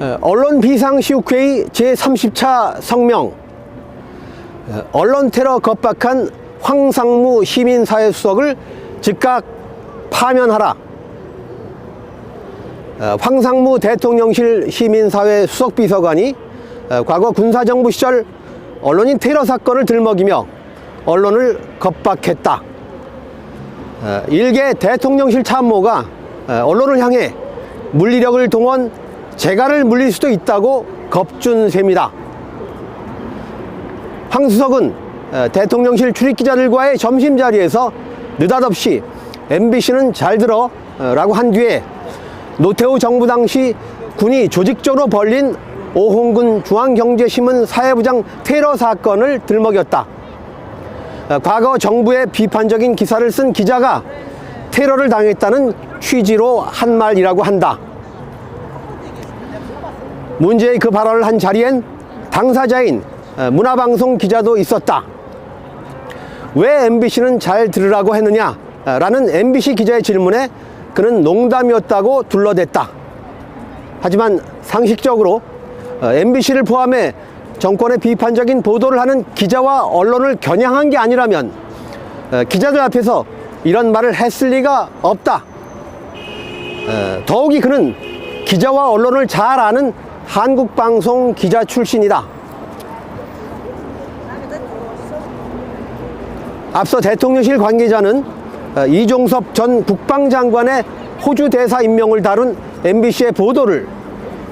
어, 언론 비상 시국회의 제30차 성명 어, 언론 테러 겁박한 황상무 시민사회수석을 즉각 파면하라 어, 황상무 대통령실 시민사회 수석비서관이 어, 과거 군사정부 시절 언론인 테러 사건을 들먹이며 언론을 겁박했다. 어, 일개 대통령실 참모가 어, 언론을 향해 물리력을 동원 재갈을 물릴 수도 있다고 겁준 셈이다. 황 수석은 어, 대통령실 출입기자들과의 점심 자리에서 느닷없이 MBC는 잘 들어 어, 라고 한 뒤에 노태우 정부 당시 군이 조직적으로 벌린 오홍근 중앙경제신문 사회부장 테러 사건을 들먹였다. 어, 과거 정부의 비판적인 기사를 쓴 기자가 테러를 당했다는 취지로 한 말이라고 한다. 문제의 그 발언을 한 자리엔 당사자인 어, 문화방송 기자도 있었다. 왜 MBC는 잘 들으라고 했느냐? 어, 라는 MBC 기자의 질문에 그는 농담이었다고 둘러댔다. 하지만 상식적으로 MBC를 포함해 정권의 비판적인 보도를 하는 기자와 언론을 겨냥한 게 아니라면 어, 기자들 앞에서 이런 말을 했을 리가 없다. 어, 더욱이 그는 기자와 언론을 잘 아는 한국방송 기자 출신이다. 앞서 대통령실 관계자는 어, 이종섭 전 국방장관의 호주 대사 임명을 다룬 MBC의 보도를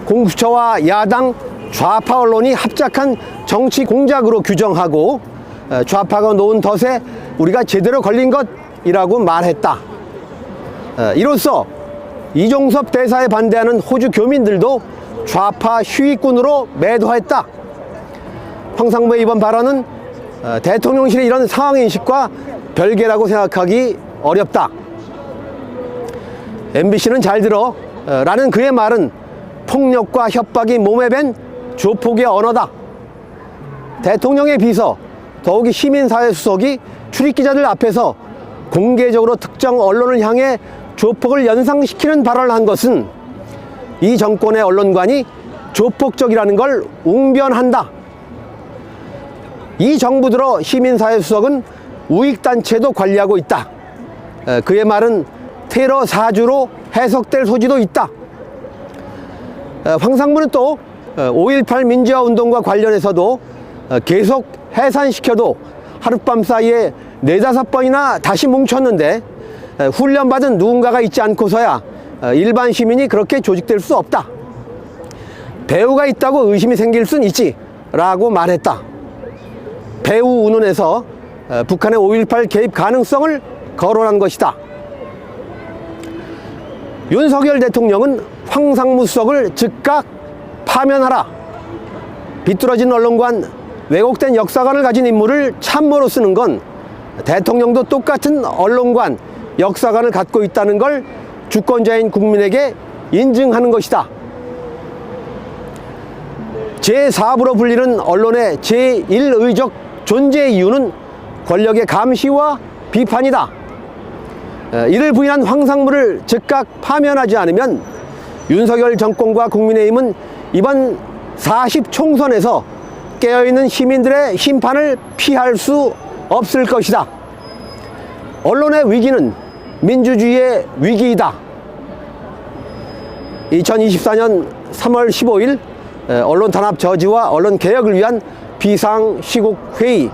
공수처와 야당 좌파 언론이 합작한 정치 공작으로 규정하고 어, 좌파가 놓은 덫에 우리가 제대로 걸린 것이라고 말했다. 어, 이로써 이종섭 대사에 반대하는 호주 교민들도 좌파 휴위꾼으로 매도했다. 황상무의 이번 발언은 어, 대통령실의 이런 상황인식과 별개라고 생각하기 어렵다. MBC는 잘 들어 어, 라는 그의 말은 폭력과 협박이 몸에 밴 조폭의 언어다. 대통령의 비서, 더욱이 시민사회 수석이 출입기자들 앞에서 공개적으로 특정 언론을 향해 조폭을 연상시키는 발언을 한 것은 이 정권의 언론관이 조폭적이라는 걸 웅변한다. 이 정부 들어 시민사회 수석은 우익단체도 관리하고 있다. 에, 그의 말은 테러 사주로 해석될 소지도 있다. 에, 황상무는 또 5.18 민주화 운동과 관련해서도 어, 계속 해산시켜도 하룻밤 사이에 네다섯 번이나 다시 뭉쳤는데 에, 훈련받은 누군가가 있지 않고서야 어, 일반 시민이 그렇게 조직될 수 없다. 배우가 있다고 의심이 생길 순 있지 라고 말했다. 배우 운운에서 어, 북한의 5.18 개입 가능성을 거론한 것이다. 윤석열 대통령은 황상무 수석을 즉각 파면하라. 비뚤어진 언론관, 왜곡된 역사관을 가진 인물을 참모로 쓰는 건 대통령도 똑같은 언론관, 역사관을 갖고 있다는 걸 주권자인 국민에게 인증하는 것이다. 제4부로 불리는 언론의 제1의적 존재 이유는 권력의 감시와 비판이다. 어, 이를 부인한 황상무를 즉각 파면하지 않으면 윤석열 정권과 국민의힘은 이번 40 총선에서 깨어있는 시민들의 심판을 피할 수 없을 것이다. 언론의 위기는 민주주의의 위기이다. 2024년 3월 15일 언론 단합 저지와 언론 개혁을 위한 비상 시국 회의